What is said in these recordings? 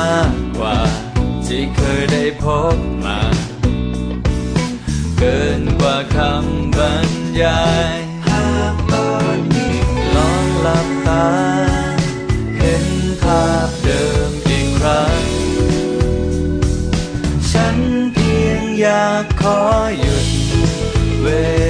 มากกว่า ที่เคยได้พบมา เกินกว่าคำบรรยายหากตอนนี้ลองหลับตา เห็นภาพเดิมอีกครั้ง ฉันเพียงอยากขอหยุดเวล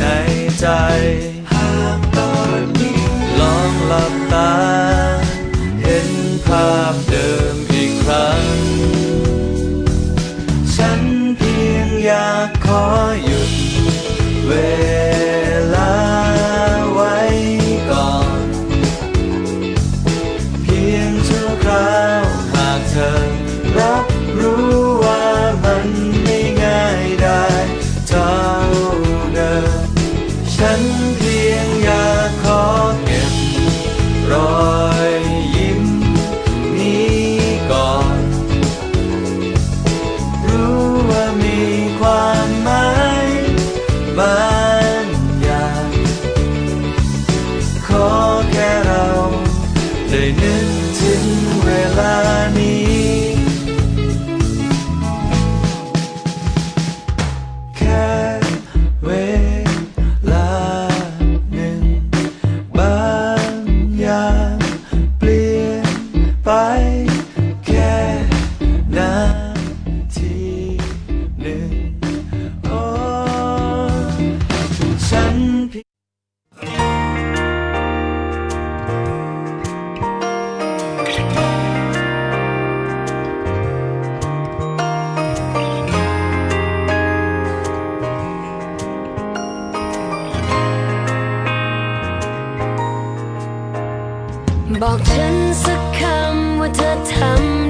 ทำ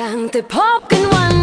ตั้งแต่พบกันวัน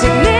designate